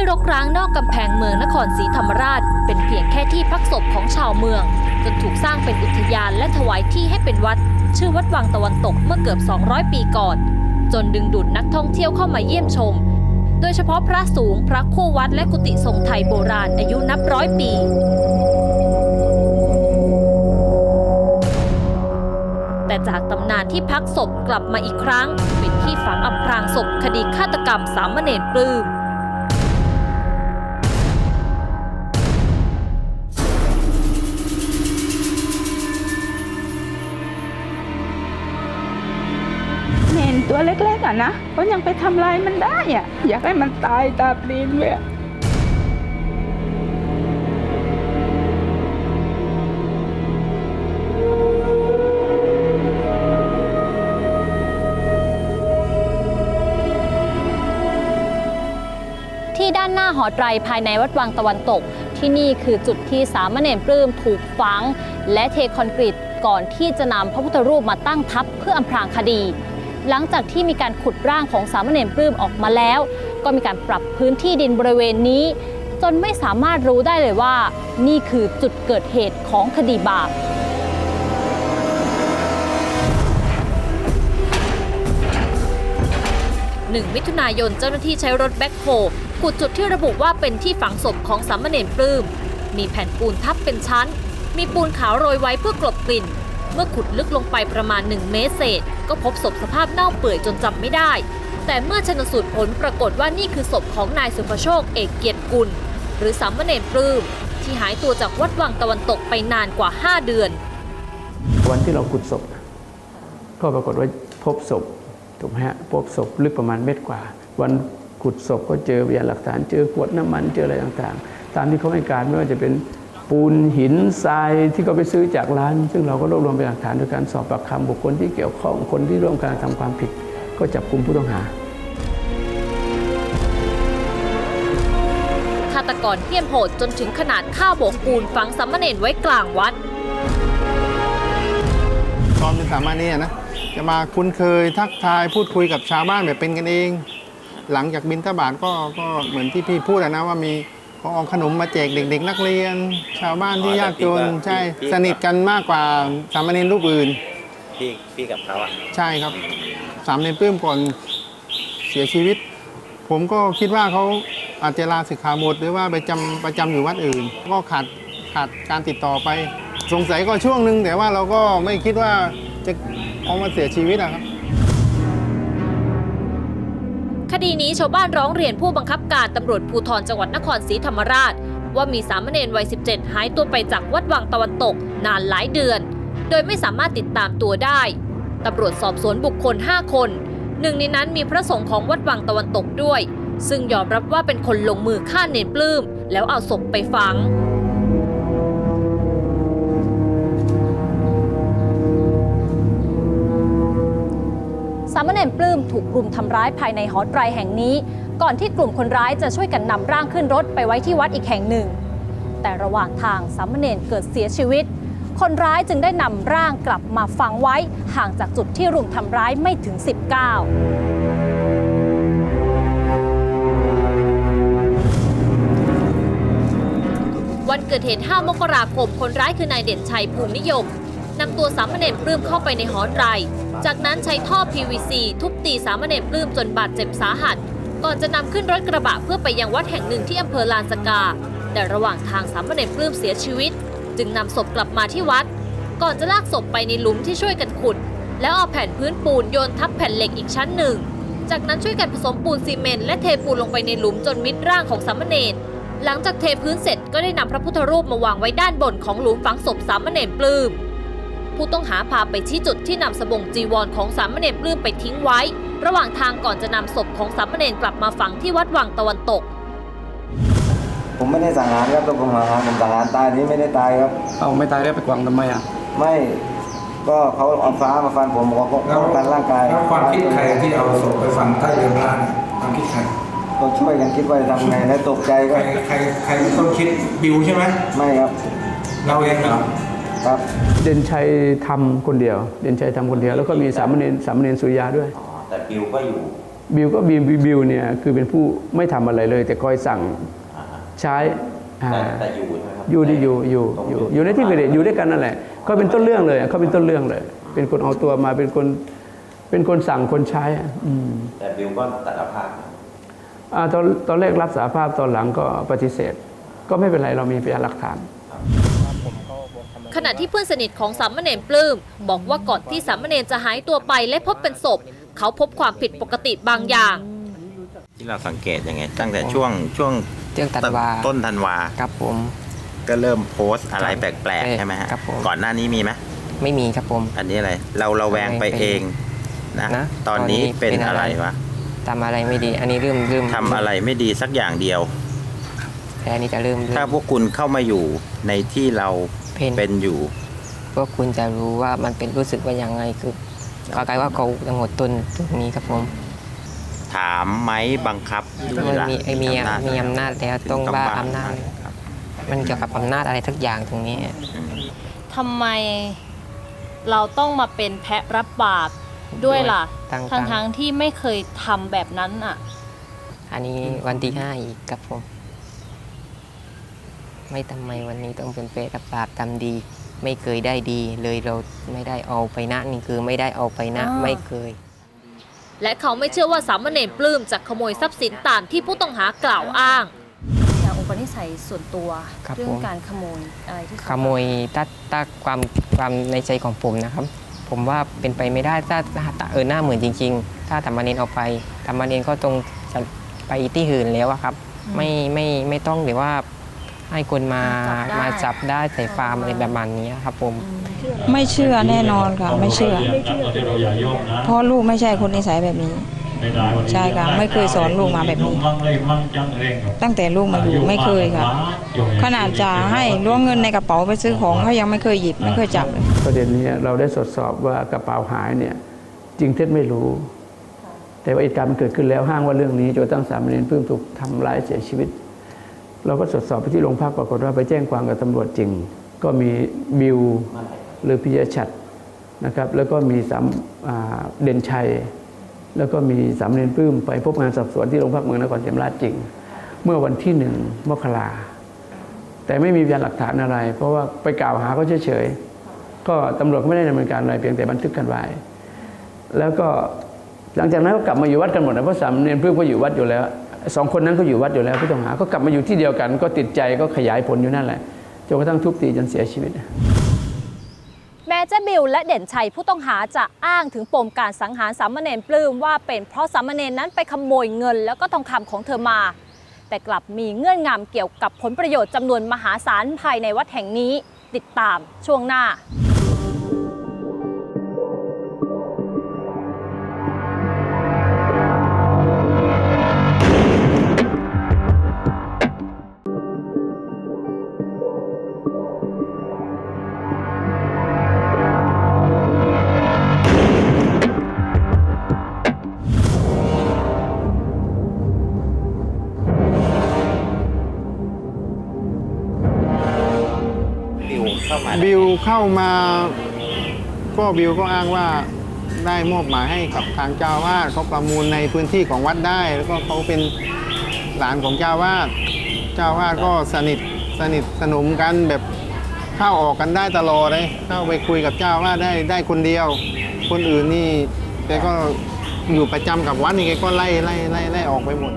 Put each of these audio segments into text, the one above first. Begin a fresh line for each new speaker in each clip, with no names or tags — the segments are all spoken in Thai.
ที่รกร้างนอกกำแพงเมืองนครศรีธรรมราช เป็นเพียงแค่ที่พักศพของชาวเมือง จนถูกสร้างเป็นอุทยานและถวายที่ให้เป็นวัด ชื่อวัดวังตะวันตกเมื่อเกือบ 200 ปีก่อน จนดึงดูดนักท่องเที่ยวเข้ามาเยี่ยมชม โดยเฉพาะพระสูงพระคู่วัดและกุฏิทรงไทยโบราณอายุนับร้อยปีแต่จากตำนานที่พักศพกลับมาอีกครั้ง เป็นที่ฝังอำพรางศพคดีฆาตกรรมสามเณรปลื้ม
ตัวเล็กๆอะนะก็ยังไปทำลายมันได้อะอยากให้มันตายตาปลีนเลย
ที่ด้านหน้าหอไตรภายในวัดวังตะวันตก ที่นี่คือจุดที่สามเณรปลื้มถูกฝัง และเทคอนกรีตก่อนที่จะนำพระพุทธรูปมาตั้งทับเพื่ออำพรางคดี หลังจากที่มีการขุดร่างของสามเณรปลื้มออกมาแล้ว ก็มีการปรับพื้นที่ดินบริเวณนี้ จนไม่สามารถรู้ได้เลยว่า นี่คือจุดเกิดเหตุของคดีบาป1มิถุนายนเจ้าหน้าที่ใช้รถแบ็คโฮขุดจุดที่ระบุว่าเป็นที่ฝังศพของสามเณรปลื้ม มีแผ่นปูนทับเป็นชั้น มีปูนขาวโรยไว้เพื่อกลบกลิ่น เมื่อขุดลึกลงไปประมาณ 1 เมตรเศษ ก็พบศพสภาพเน่าเปื่อยจนจำไม่ได้ แต่เมื่อชนสูตรผลปรากฏว่านี่คือศพของนายสุภโชค เอกเกียรติกุล หรือสามเณรปลื้มที่หายตัวจากวัดวังตะวันตกไปนานกว่า 5 เดือน
วันที่เราขุดศพ ก็ปรากฏว่าพบศพถูกไหมฮะพบศพลึกประมาณเมตรกว่า วันขุดศพก็เจอพยานหลักฐานเจอขวดน้ำมันเจออะไรต่างๆ ตามที่เขาให้การไม่ว่าจะเป็น ปูนหินทรายที่เขาไปซื้อจากร้าน ซึ่งเราก็รวบรวมเป็นหลักฐานโดยการสอบปากคำบุคคลที่เกี่ยวข้องคนที่ร่วมการทำความผิด ก็จับกลุ่มผู้ต้องหา
ฆาตกรเหี้ยมโหดจนถึงขนาดฆ่าโบกปูนฝังสามเณรไว้กลางวัด
ตอนเป็นสามเณรนะจะมาคุ้นเคยทักทายพูดคุยกับชาวบ้านแบบเป็นกันเอง หลังจากบินทบาทก็ก็เหมือนที่พี่พูดอะนะว่ามี เขาเอาขนมมาแจกเด็ก ๆ นักเรียน ชาวบ้านที่ยากจนใช่สนิทกันมากกว่าสามเณรรูปอื่น
พี่พี่กับเขาอะ
ใช่ครับ สามเณรปลื้มก่อนเสียชีวิต ผมก็คิดว่าเขาอาจจะลาสิกขาบทหรือว่าไปจำประจำอยู่วัดอื่น ก็ขาดขาดการติดต่อไป สงสัยก็ช่วงหนึ่งแต่ว่าเราก็ไม่คิดว่าจะเอามาเสียชีวิตอะครับ
ดีนี้ชาวบ้านร้องเรียนผู้บังคับการตำรวจภูธรจังหวัดนครศรีธรรมราช ว่ามีสามเณรวัย 17 หายตัวไปจากวัดวังตะวันตกนานหลายเดือน โดยไม่สามารถติดตามตัวได้ตำรวจสอบสวนบุคคล 5 คน หนึ่งในนั้นมีพระสงฆ์ของวัดวังตะวันตกด้วย ซึ่งยอมรับว่าเป็นคนลงมือฆ่าเนรปลื้ม แล้วเอาศพไปฝังามเณรปลื้มถูกรุมทำร้ายภายในหอไตรแห่งนี้ ก่อนที่กลุ่มคนร้ายจะช่วยกันนำร่างขึ้นรถไปไว้ที่วัดอีกแห่งหนึ่ง แต่ระหว่างทางสามเณรเกิดเสียชีวิต คนร้ายจึงได้นำร่างกลับมาฝังไว้ห่างจากจุดที่รุมทำร้ายไม่ถึง 19วันเกิดเหตุ 5 มกราคม คนร้ายคือนายเด่นชัยภูมินิยม นำตัวสามเณรปลื้มเข้าไปในหอไตร จากนั้นใช้ท่อ PVC ทุบตีสามเณรปลื้มจนบาดเจ็บสาหัส ก่อนจะนำขึ้นรถกระบะเพื่อไปยังวัดแห่งหนึ่งที่อำเภอลานสกา แต่ระหว่างทางสามเณรปลื้มเสียชีวิต จึงนำศพกลับมาที่วัด ก่อนจะลากศพไปในหลุมที่ช่วยกันขุด แล้วเอาแผ่นพื้นปูนโยนทับแผ่นเหล็กอีกชั้นหนึ่ง จากนั้นช่วยกันผสมปูนซีเมนต์และเทปูนลงไปในหลุมจนมิดร่างของสามเณรหลังจากเทพื้นเสร็จก็ได้นำพระพุทธรูปมาวางไว้ด้านบนของหลุมฝังศพสามเณรปลื้ม ผู้ต้องหาพาไปชี้จุดที่นำสบงจีวรของสามเณรปลื้มไปทิ้งไว้ ระหว่างทางก่อนจะนำศพของสามเณรกลับมาฝังที่วัดวังตะวันตก
ผมไม่ได้สั่งงานครับตัวผมหาผมสั่งงานตายนี้ไม่ได้ตายครับ
เอาไม่ตายแล้วไปกวางทำไมอะ
ไม่ก็เขาเอาฟ้ามาฟันผมบอกว่าป้องกันร่างกาย
แล้วความคิดใครที่เอาศพไปฝังใต้เรือพระเนี่ยความคิดใคร
ก็ช่วยกันคิดว่าจะทำไงและตกใจ
ใค
ก็
รใครใครเป็นคนคิดบิวใช่ไหม
ไม่ครับ
เราเองเหรอ
ครับ
เด่นชัยทำคนเดียว เด่นชัยทำคนเดียว แล้วก็มีสามเณรสามเณรสุริยาด้วย
อ๋อแต่บิวก็อยู่
บิวก็บิวบิวบิวเนี่ยคือเป็นผู้ไม่ทำอะไรเลย แต่คอยสั่ง
อ่าฮะ
ใช้อ่า
แต่แต่อยู่ใช่ไหมครับ
อยู่ดีอยู่อยู่
ตรง
อยู่อยู่ในที่เกิดเหตุอยู่ด้วยกันนั่นแหละเขาเป็นต้นเรื่องเลยเขาเป็นต้นเรื่องเลย เป็นคนเอาตัวมาเป็นคนเป็นคนสั่งคนใช้อะอืม
แต่บิวก็สารภาพ
อ่าตอนตอนแรกรับสารภาพตอนหลังก็ปฏิเสธ ก็ไม่เป็นไรเรามีพยานหลักฐาน
ขณะที่เพื่อนสนิทของสามเณรปลื้มบอกว่าก่อนที่สามเณรจะหายตัวไปและพบเป็นศพ เขาพบความผิดปกติบางอย่าง
ที่เราสังเกตยังไง ตั้งแต่ช่วงช่วง
เดือนธันวา
ต้นธันวา
ครับผม
ก็เริ่มโพสต์อะไรแปลกๆใช่ไหมฮะ
ครับผม
ก่อนหน้านี้มีไหม
ไม่มีครับผม
อันนี้อะไร เราเราแวงไปเองนะ
นะ
ตอนนี้
ตอนนี้
เป็น
เป็นอะ
อะไรไร วะ
ทำอะไรไม่ดี อันนี้เริ่มเริ่ม
ทำอะไรไม่ดีสักอย่างเดียว
แต่อันนี้จะเริ่มเริ่
ถ้ามพวกคุณเข้ามาอยู่ในที่เรา
เป็น
เป็นอยู่
พวกคุณจะรู้ว่ามันเป็นรู้สึกว่ายังไงคือก็กลายว่าเขาทั้งหมดต้นตรงนี้ครับผม
ถามไหมบังคับหรือ
มัน
ล่ะ
มีไอ้มี
อำนาจ
มีอำนาจแล้วต้อง
ถึ
ว่า
บัง
อำนาจ
ครับ
มันเกี่ยวกับอำนาจอะไรทักอย่างตรงนี้
อืม
ทำไมเราต้องมาเป็นแพะรับบาปด้วยล่ะ
ตั้ง
ทั้ง
ตั้
ทั้
ง
งๆที่ไม่เคยทำแบบนั้นอะ
อันนี้วันที่ห้าอีกครับผม ไม่ทำไมวันนี้ต้องเป็นเปรตบาปทำดี ไม่เคยได้ดี เลยเราไม่ได้เอาไปนะนี่คือไม่ได้เอาไปนะ
อ่า
ไม่เคย
และเขาไม่เชื่อว่าสามเณรปลื้มจะขโมยทรัพย์สินตามที่ผู้ต้องหากล่าวอ้าง
อย่างอุปนิสัยส่วนตัว
ครับ
เรื่อ
ผ
ง
ม
การขโมยอะไรที่เขา
ขโมยถ้าถ้าความความในใจของผมนะครับ ผมว่าเป็นไปไม่ได้ถ้าถ้าถ้าเออหน้าเหมือนจริง ๆ ถ้าธรรมเนียนเอาไปธรรมเนียนก็ตรงจะไปที่อื่นแล้วอะครับ ไม่ไม่ไม่ต้องหรือว่า ให้คนมามาจับได้ใส่ฟาร์มอะไรแบบนี้ครับผม
ไม่เชื่อแน่นอนค่ะ ไม่เชื่อ เพราะลูกไม่ใช่คนนิสัยแบบนี้ ใช่ค่ะ ไม่เคยสอนลูกมาแบบนี้ ตั้งแต่ลูกมาอยู่ไม่เคยค่ะ ขนาดจะให้ล้วงเงินในกระเป๋าไปซื้อของเขายังไม่เคยหยิบไม่เคยจับเลย
ประเด็นนี้เราได้สดสอบว่ากระเป๋าหายเนี่ยจริงเท็จไม่รู้ แต่ว่าเหตุการณ์มันเกิดขึ้นแล้วห้างว่าเรื่องนี้จนตั้งสามเณรเพิ่มถูกทำร้ายเสียชีวิต เราก็สดสอบไปที่โรงพักปรากฏว่าไปแจ้งความกับตำรวจจริง ก็มีบิวหรือพิยชัดนะครับแล้วก็มีสามเด่นชัย แล้วก็มีสามเณรปลื้มไปพบงานสอบสวนที่โรงพักเมืองนครศรีธรรมราชจริง เมื่อวันที่หนึ่งมกราแต่ไม่มีพยานหลักฐานอะไร เพราะว่าไปกล่าวหาเขาเฉยๆก็ตำรวจก็ไม่ได้ดำเนินการอะไรเพียงแต่บันทึกกันไว้ แล้วก็หลังจากนั้นก็กลับมาอยู่วัดกันหมดนะเพราะสามเณรเพื่อนก็อยู่วัดอยู่แล้ว สองคนนั้นก็อยู่วัดอยู่แล้วผู้ต้องหาก็กลับมาอยู่ที่เดียวกัน ก็ติดใจก็ขยายผลอยู่นั่นแหละจนกระทั่งทุบตีจนเสียชีวิต
แม้เจ๊บิวและเด่นชัยผู้ต้องหาจะอ้างถึงปมการสังหารสามเณรปลื้มว่าเป็นเพราะสามเณรนั้นไปขโมยเงิน แล้วก็ทองคำของเธอมา แต่กลับมีเงื่อนงำเกี่ยวกับผลประโยชน์จำนวนมหาศาลภายในวัดแห่งนี้ ติดตามช่วงหน้า
เข้ามา
ก็บิวก็อ้างว่าได้มอบหมายให้กับทางเจ้าวาดเขาประมูลในพื้นที่ของวัดได้ แล้วก็เขาเป็นหลานของเจ้าวาดเจ้าวาดก็สนิทสนิทสนมกันแบบเข้าออกกันได้ตลอดเลยเข้าไปคุยกับเจ้าวาดได้ได้คนเดียว คนอื่นนี่แกก็อยู่ประจำกับวัดนี่แกก็ไล่ไล่ไล่ไล่ออกไปหมด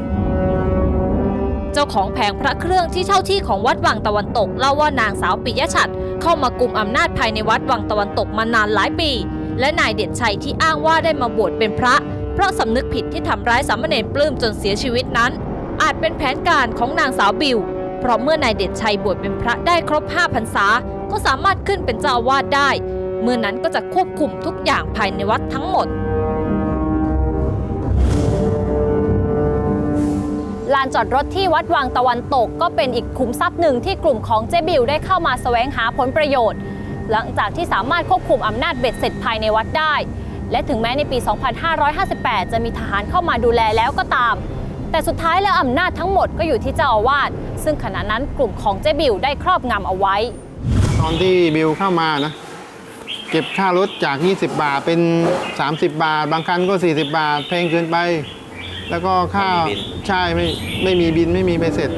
เจ้าของแผงพระเครื่องที่เช่าที่ของวัดวังตะวันตกเล่าว่านางสาวปิยะชัด เข้ามากุมอำนาจภายในวัดวังตะวันตกมานานหลายปี และนายเด่นชัยที่อ้างว่าได้มาบวชเป็นพระ เพราะสำนึกผิดที่ทำร้ายสามเณรปลื้มจนเสียชีวิตนั้น อาจเป็นแผนการของนางสาวบิว เพราะเมื่อนายเด่นชัยบวชเป็นพระได้ครบห้าพรรษา ก็สามารถขึ้นเป็นเจ้าอาวาสได้ เมื่อนั้นก็จะควบคุมทุกอย่างภายในวัดทั้งหมด
ลานจอดรถที่วัดวังตะวันตก ก็เป็นอีกขุมทรัพย์หนึ่งที่กลุ่มของเจบิวได้เข้ามาแสวงหาผลประโยชน์ หลังจากที่สามารถควบคุมอำนาจเบ็ดเสร็จภายในวัดได้ และถึงแม้ในปี 2558 จะมีทหารเข้ามาดูแลแล้วก็ตาม แต่สุดท้ายแล้วอำนาจทั้งหมดก็อยู่ที่เจ้าอาวาสซึ่งขณะนั้นกลุ่มของเจบิวได้ครอบงำเอาไว้
ตอนที่บิวเข้ามานะเก็บค่ารถจาก 20 บาทเป็น 30 บาท บางคันก็ 40 บาทแพงเกินไป แล้วก็ค่า
ไม่มีบิล
ใช่ไม่ไม่มีบินไม่มีใบเสร็จ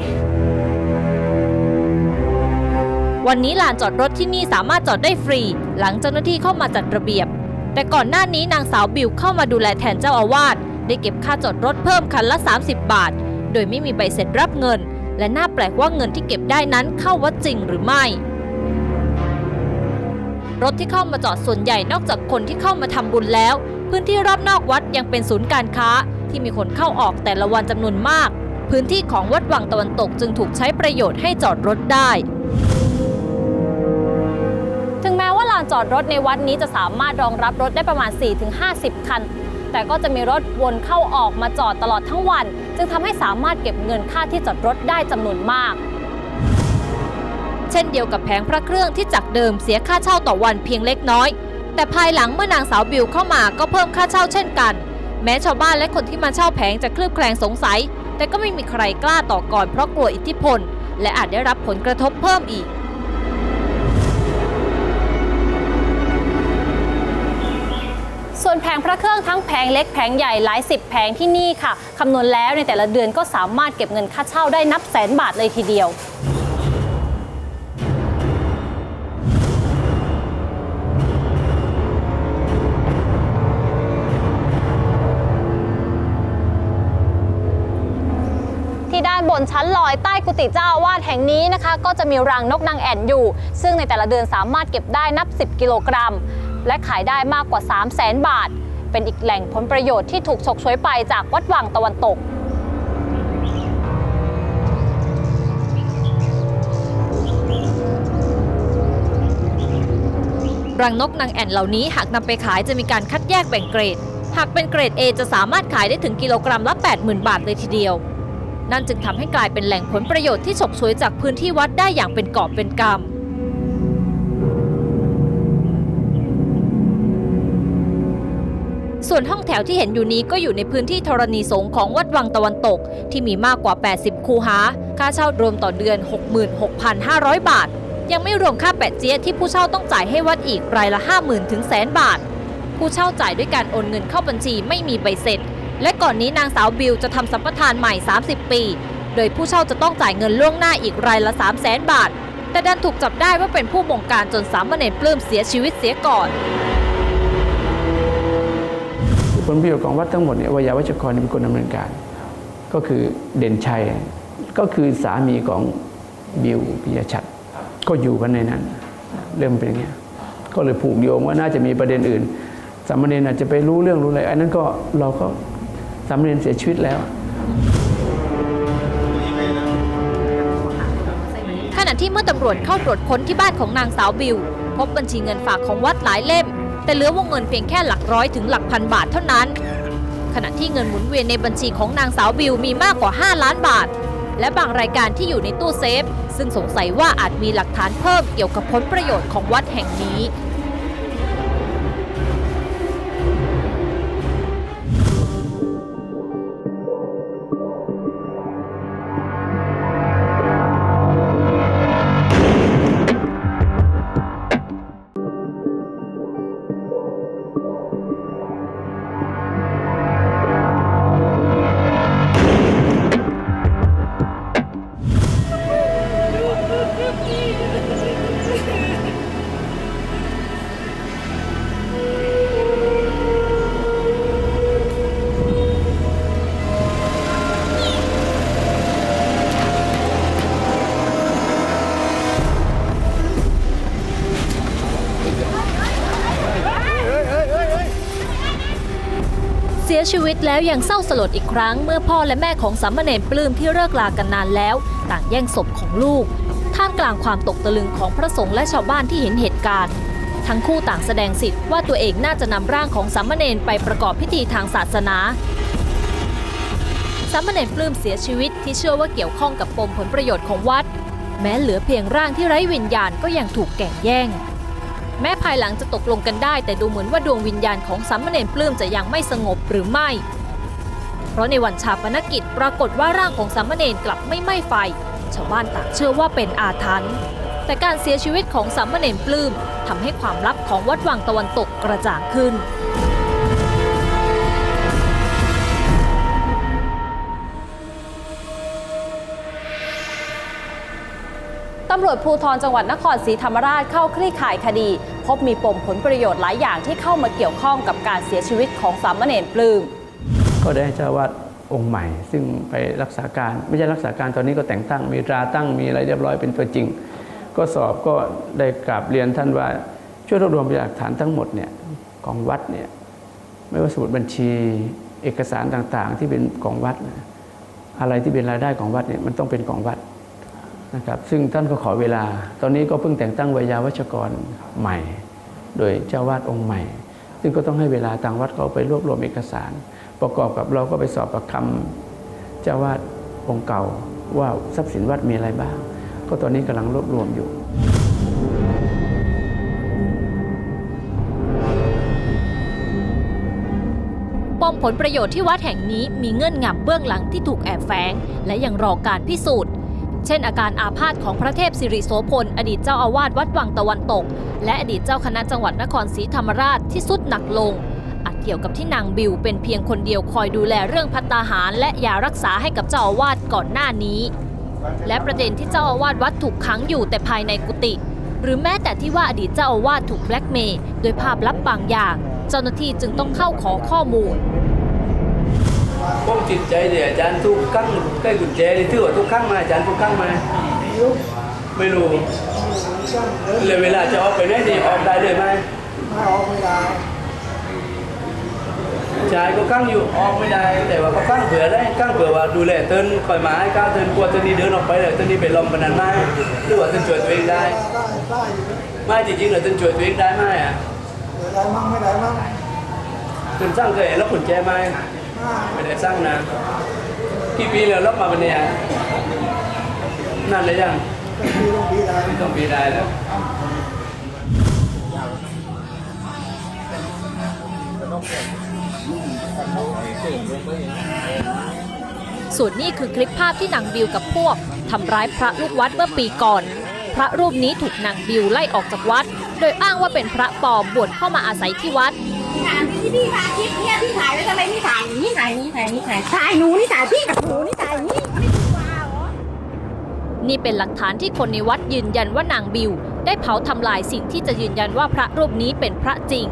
วันนี้ลานจอดรถที่นี่สามารถจอดได้ฟรี หลังเจ้าหน้าที่เข้ามาจัดระเบียบ แต่ก่อนหน้านี้นางสาวบิวเข้ามาดูแลแทนเจ้าอาวาสได้เก็บค่าจอดรถเพิ่มคันละ 30 บาท โดยไม่มีใบเสร็จรับเงิน และน่าแปลกว่าเงินที่เก็บได้นั้นเข้าวัดจริงหรือไม่ รถที่เข้ามาจอดส่วนใหญ่นอกจากคนที่เข้ามาทำบุญแล้ว พื้นที่รอบนอกวัดยังเป็นศูนย์การค้า ที่มีคนเข้าออกแต่ละวันจำนวนมาก พื้นที่ของวัดวังตะวันตกจึงถูกใช้ประโยชน์ให้จอดรถได้
ถึงแม้ว่าลานจอดรถในวัดนี้จะสามารถรองรับรถได้ประมาณ 4-50 คัน แต่ก็จะมีรถวนเข้าออกมาจอดตลอดทั้งวัน จึงทำให้สามารถเก็บเงินค่าที่จอดรถได้จำนวนมาก
เช่นเดียวกับแผงพระเครื่องที่จากเดิมเสียค่าเช่าต่อวันเพียงเล็กน้อย แต่ภายหลังเมื่อนางสาวบิวเข้ามาก็เพิ่มค่าเช่าเช่นกัน แม้ชาวบ้านและคนที่มาเช่าแผงจะคลืบแคลงสงสัย แต่ก็ไม่มีใครกล้าต่อก่อนเพราะกลัวอิทธิพล และอาจได้รับผลกระทบเพิ่มอีก
ส่วนแผงพระเครื่องทั้งแผงเล็กแผงใหญ่หลายสิบแผงที่นี่ค่ะคำนวณแล้วในแต่ละเดือนก็สามารถเก็บเงินค่าเช่าได้นับแสนบาทเลยทีเดียว ชั้นลอยใต้กุฏิเจ้าอาวาสแห่งนี้นะคะ ก็จะมีรังนกนางแอ่นอยู่ ซึ่งในแต่ละเดือนสามารถเก็บได้นับ 10 กิโลกรัม และขายได้มากกว่า 3 0 0แสนบาท เป็นอีกแหล่งผลประโยชน์ที่ถูกฉกฉวยไปจากวัดวังตะวันตก
รังนกนางแอ่นเหล่านี้หากนำไปขายจะมีการคัดแยกแบ่งเกรด หากเป็นเกรด A จะสามารถขายได้ถึงกิโลกรัมละ 80,000 บาทเลยทีเดียว นั่นจึงทำให้กลายเป็นแหล่งผลประโยชน์ที่ฉกฉวยจากพื้นที่วัดได้อย่างเป็นกอบเป็นกำส่วนห้องแถวที่เห็นอยู่นี้ก็อยู่ในพื้นที่ธรณีสงของวัดวังตะวันตก ที่มีมากกว่า 80 คูหา ค่าเช่ารวมต่อเดือน 66,500 บาท ยังไม่รวมค่าแปะเจี๊ยที่ผู้เช่าต้องจ่ายให้วัดอีกรายละ 50,000ถึงแสนบาท ผู้เช่าจ่ายด้วยการโอนเงินเข้าบัญชีไม่มีใบเสร็จ และก่อนนี้นางสาวบิวจะทำสัมปทานใหม่ 30 ปี โดยผู้เช่าจะต้องจ่ายเงินล่วงหน้าอีกรายละ 3 0 0แสนบาท แต่ดันถูกจับได้ว่าเป็นผู้บงการจนสามเณรปลื้มเสียชีวิตเสียก่อน
ผลประโยชน์ของวัดทั้งหมดเนี่ยวิยาวัชกรเป็นคนดำเนินการ ก็คือเด่นชัย ก็คือสามีของบิวปิยชัดก็อยู่กันในนั้น เริ่มเป็นอย่างเงี้ยก็เลยผูกโยงว่าน่าจะมีประเด็นอื่น สามเณรอาจจะไปรู้เรื่องรู้อะไรอันนั้นก็เราก็ สามเณรเสียชีวิตแล้ว
ขณะที่เมื่อตำรวจเข้าตรวจค้นที่บ้านของนางสาวบิว พบบัญชีเงินฝากของวัดหลายเล่ม แต่เหลือวงเงินเพียงแค่หลักร้อยถึงหลักพันบาทเท่านั้น ขณะที่เงินหมุนเวียนในบัญชีของนางสาวบิวมีมากกว่า 5 ล้านบาท และบางรายการที่อยู่ในตู้เซฟ ซึ่งสงสัยว่าอาจมีหลักฐานเพิ่มเกี่ยวกับผลประโยชน์ของวัดแห่งนี้ ตแล้วยังเศร้าสลดอีกครั้งเมื่อพ่อและแม่ของสามเณรปลื้มที่เลิกลากันนานแล้ว ต่างแย่งศพของลูก ท่ามกลางความตกตะลึงของพระสงฆ์และชาวบ้านที่เห็นเหตุการณ์ ทั้งคู่ต่างแสดงสิทธิ์ว่าตัวเองน่าจะนำร่างของสามเณรไปประกอบพิธีทางศาสนาสสามเณรปลื้มเสียชีวิตที่เชื่อว่าเกี่ยวข้องกับปมผลประโยชน์ของวัด แม้เหลือเพียงร่างที่ไร้วิญญาณก็ยังถูกแก่งแย่ง แม้ภายหลังจะตกลงกันได้ แต่ดูเหมือนว่าดวงวิญญาณของสามเณรปลื้มจะยังไม่สงบหรือไม่ เพราะในวันชาปนกิจปรากฏว่าร่างของสามเณรกลับไม่ไหม้ไฟ ชาวบ้านต่างเชื่อว่าเป็นอาถรรพ์แต่การเสียชีวิตของสามเณรปลื้มทำให้ความลับของวัดวังตะวันตกกระจ่างขึ้น
ตำรวจภูธรจังหวัดนครศรีธรรมราชเข้าคลี่ข่ายคดี พบมีปมผลประโยชน์หลายอย่างที่เข้ามาเกี่ยวข้องกับการเสียชีวิตของสามเณรปลื้ม
ก็ได้ให้เจ้าวาดองค์ใหม่ ซึ่งไปรักษาการไม่ใช่รักษาการตอนนี้ก็แต่งตั้งมีตราตั้งมีอะไรเรียบร้อยเป็นตัวจริง ก็สอบก็ได้กราบเรียนท่านว่าช่วยรวบรวมพยานหลักฐานทั้งหมดเนี่ยของวัดเนี่ยไม่ว่าสมุดบัญชีเอกสารต่างๆ ที่เป็นของวัด อะไรที่เป็นรายได้ของวัดเนี่ยมันต้องเป็นของวัด นะครับซึ่งท่านก็ขอเวลา ตอนนี้ก็เพิ่งแต่งตั้งวิยาวัชกรใหม่ โดยเจ้าวาดองค์ใหม่ ซึ่งก็ต้องให้เวลาทางวัดเขาไปรวบรวมเอกสาร ประกอบกับเราก็ไปสอบประคำเจ้าวาดองค์เก่าว่าทรัพย์สินวัดมีอะไรบ้าง ก็ตอนนี้กำลังรวบรวมอยู่
ปมผลประโยชน์ที่วัดแห่งนี้มีเงื่อนงำเบื้องหลังที่ถูกแอบแฝงและยังรอการพิสูจน์ เช่นอาการอาพาธของพระเทพสิริโสพล อดีตเจ้าอาวาสวัดวังตะวันตก และอดีตเจ้าคณะจังหวัดนครศรีธรรมราชที่สุดหนักลงอาจเกี่ยวกับที่นางบิวเป็นเพียงคนเดียวคอยดูแลเรื่องพัตตาหาร และยารักษาให้กับเจ้าอาวาสก่อนหน้านี้ และประเด็นที่เจ้าอาวาสวัดถูกขังอยู่แต่ภายในกุฏิหรือแม้แต่ที่ว่าอดีตเจ้าอาวาสถูกแบล็กเมย์โดยภาพลับบางอย่าง เจ้าหน้าที่จึงต้องเข้าขอข้อมูล
ผมจิตใจเดี๋ยวอาจารย์ทุกครั้งใกล้กุญแจนี่ถือว่าทุกครั้งมาอาจารย์ทุกครั้งมาไม่รู้เลยเวลาจะออกไปไหนนี่ออกได้เลยไหมไม่ออกไม่ได้ชายก็กั้งอยู่ออกไม่ได้ แต่ว่าก็กั้งเผื่อได้กั้งเผื่อว่าดูแลเติ้นคอยมาให้ก้าวเติ้นกลัวเติ้นนี่เดินออกไปเลยเติ้นนี่ไปลมปนนั้นไหมหรือว่าเติ้นช่วยตัวเองได้ไม่จริงๆเลยเติ้นช่วยตัวเองได้ไหมอะได้มั่งไม่ได้มั่งเติ้นสร้างเคยแล้วผลแจไหม ไม่ได้สร้างนะกี่ปีแล้วรับมาเป็นเนี่ยนานเลยยังต้องปีได้ต้องปีได้แล้ว
ส่วนนี้คือคลิปภาพที่นางบิวกับพวกทำร้ายพระลูกวัดเมื่อปีก่อน พระรูปนี้ถูกนางบิวไล่ออกจากวัด โดยอ้างว่าเป็นพระปลอมบวชเข้ามาอาศัยที่วัด
ถาม พี่พี่ถ่ายคลิปเนี่ยพี่ถ่ายไว้ทำไมพี่ถ่ายอย่างนี้ถ่ายนี้ถ่ายนี้ถ่ายถ่ายหนูนี่ถ่ายพี่กับหนูนี่ถ่ายอย่างนี้ไม่ถูกว่าเหรอ
นี่เป็นหลักฐานที่คนในวัดยืนยันว่านางบิว ได้เผาทำลายสิ่งที่จะยืนยันว่าพระรูปนี้เป็นพระจริง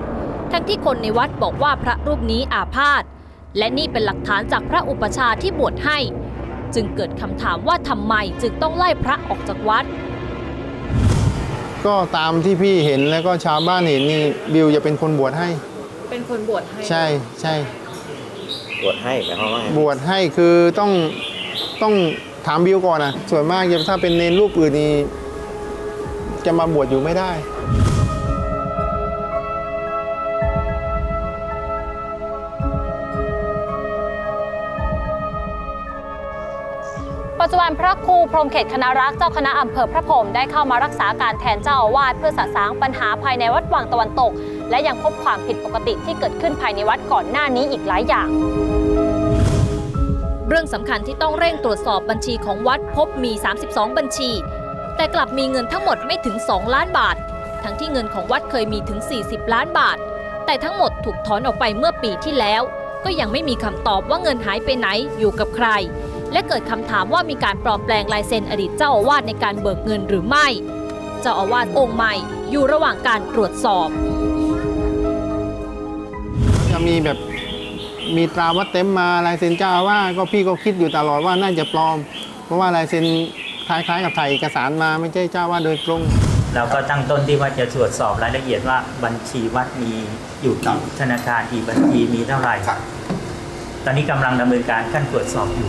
ทั้งที่คนในวัดบอกว่าพระรูปนี้อาพาธและนี่เป็นหลักฐานจากพระอุปชฌาย์ที่บวชให้ จึงเกิดคำถามว่าทำไมจึงต้องไล่พระออกจากวัด
ก็ตามที่พี่เห็นแล้วก็ชาวบ้านเห็นนี่บิวจะเป็นคนบวชให้
เป็นคนบวชให้
ใช่ใช่
บวชให้หมายความว่าไง
บวชให้คือต้องต้องถามบิวก่อนนะส่วนมากจะถ้าเป็นเนรรูปอื่นนี่จะมาบวชอยู่ไม่ได้
ปัจจุบันพระครูพรหมเขตคณะรักษ์เจ้าคณะอำเภอพระพรหมได้เข้ามารักษาการแทนเจ้าอาวาสเพื่อสะสางปัญหาภายในวัดวังตะวันตก และยังพบความผิดปกติที่เกิดขึ้นภายในวัดก่อนหน้านี้อีกหลายอย่าง
เรื่องสำคัญที่ต้องเร่งตรวจสอบบัญชีของวัดพบมี 32 บัญชี แต่กลับมีเงินทั้งหมดไม่ถึง 2 ล้านบาท ทั้งที่เงินของวัดเคยมีถึง 40 ล้านบาท แต่ทั้งหมดถูกถอนออกไปเมื่อปีที่แล้ว ก็ยังไม่มีคำตอบว่าเงินหายไปไหนอยู่กับใคร และเกิดคำถามว่ามีการปลอมแปลงลายเซ็นอดีตเจ้าอาวาสในการเบิกเงินหรือไม่ เจ้าอาวาสองค์ใหม่อยู่ระหว่างการตรวจสอบ
จะมีแบบมีตราวัดเต็มมาลายเซ็นเจ้าอาว่าสก็พี่ก็คิดอยู่ตลอดว่าน่าจะปลอม เพราะว่าลายเซ็นคล้ายๆกับถ่ายเอกสารมาไม่ใช่เจ้าอาว่าสโดยตรง
เราก็ตั้งต้นที่ว่าจะตรวจสอบรายละเอียดว่าบัญชีวัดมีอยู่กี่ธนาคารกี่บัญชีมีเท่าไหร่ตอนนี้กำลังดำเนินการขั้นตรวจสอบอยู่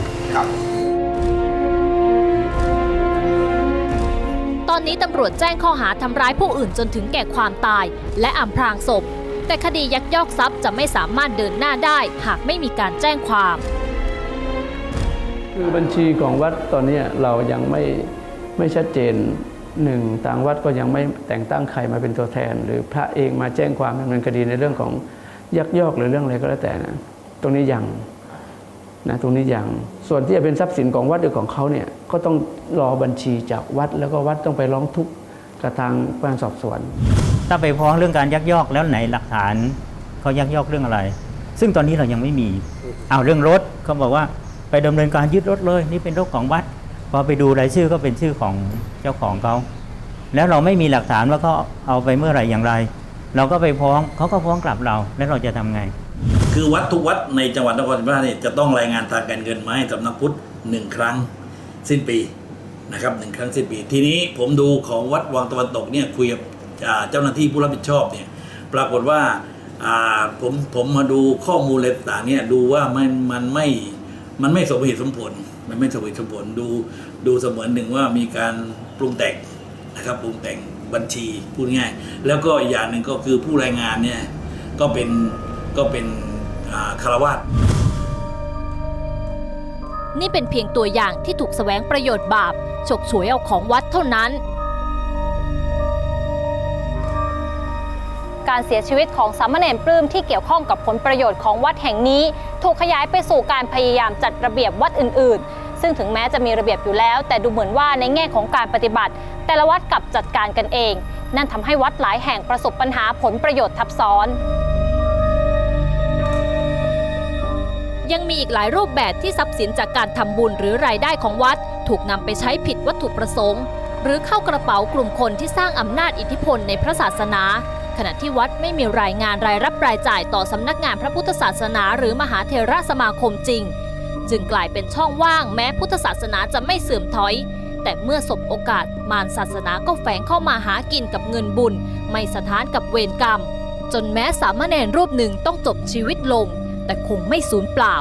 ตอนนี้ตำรวจแจ้งข้อหาทำร้ายผู้อื่นจนถึงแก่ความตาย และอำพรางศพ แต่คดียักยอกทรัพย์จะไม่สามารถเดินหน้าได้ หากไม่มีการแจ้งความ
คือบัญชีของวัดตอนนี้เรายังไม่ไม่ชัดเจนหนึ่งทางวัดก็ยังไม่แต่งตั้งใครมาเป็นตัวแทน หรือพระเองมาแจ้งความดำเนินคดีในเรื่องของยักยอกหรือเรื่องอะไรก็แล้วแต่นะตรงนี้ยังนะตรงนี้ยังส่วนที่จะเป็นทรัพย์สินของวัดหรือของเขาเนี่ยก็ต้องรอบัญชีจากวัดแล้วก็วัดต้องไปร้องทุกข์ กับทางพนักงานสอบสวน
ถ้าไปฟ้องเรื่องการยักยอกแล้วไหนหลักฐานเขายักยอกเรื่องอะไร ซึ่งตอนนี้เรายังไม่มีเอาเรื่องรถเขาบอกว่าไปดำเนินการยึดรถเลย นี่เป็นรถของวัดพอไปดูรายชื่อก็เป็นชื่อของเจ้าของเขาแล้วเราไม่มีหลักฐานว่าเขาเอาไปเมื่อไหร่อย่างไร เราก็ไปฟ้องเขาก็ฟ้องกลับเราแล้วเราจะทำไง
คือวัดทุกวัดในจังหวัดนครศรีธรรมราชเนี่ยจะต้องรายงานทางการเงินมาให้สำนักพุทธหนึ่งครั้ง สิ้นปี นะครับหนึ่งครั้งสิ้นปี ทีนี้ผมดูของวัดวังตะวันตกเนี่ยคุยกับเจ้าหน้าที่ผู้รับผิดชอบเนี่ยปรากฏว่าผมผมมาดูข้อมูลอะไรต่างเนี่ยดูว่ามันมันไม่มันไม่สมเหตุสมผล มันไม่สมเหตุสมผลดูดูเสมือนหนึ่งว่ามีการปรุงแต่งนะครับปรุงแต่งบัญชีพูดง่าย แล้วก็อีกอย่างหนึ่งก็คือผู้รายงานเนี่ยก็เป็นก็เป็นอ่าคารวาส
นี่เป็นเพียงตัวอย่างที่ถูกแสวงประโยชน์บาปฉกฉวยเอาของวัดเท่านั้น
การเสียชีวิตของสามเณรปลื้มที่เกี่ยวข้องกับผลประโยชน์ของวัดแห่งนี้ ถูกขยายไปสู่การพยายามจัดระเบียบวัดอื่น ๆ ซึ่งถึงแม้จะมีระเบียบอยู่แล้ว แต่ดูเหมือนว่าในแง่ของการปฏิบัติ แต่ละวัดกลับจัดการกันเอง นั่นทำให้วัดหลายแห่งประสบปัญหาผลประโยชน์ทับซ้อน
ยังมีอีกหลายรูปแบบที่ทรัพย์สินจากการทำบุญหรือรายได้ของวัด ถูกนำไปใช้ผิดวัตถุประสงค์ หรือเข้ากระเป๋ากลุ่มคนที่สร้างอำนาจอิทธิพลในพระศาสนา ขณะที่วัดไม่มีรายงานรายรับรายจ่ายต่อสำนักงานพระพุทธศาสนาหรือมหาเทระสมาคมจริง จึงกลายเป็นช่องว่างแม้พุทธศาสนาจะไม่เสื่อมถอย แต่เมื่อสบโอกาสมารศาสนาก็แฝงเข้ามาหากินกับเงินบุญ ไม่สถานกับเวรกรรมจนแม้สามเณรรูปหนึ่งต้องจบชีวิตลง แต่คงไม่สูญเปล่า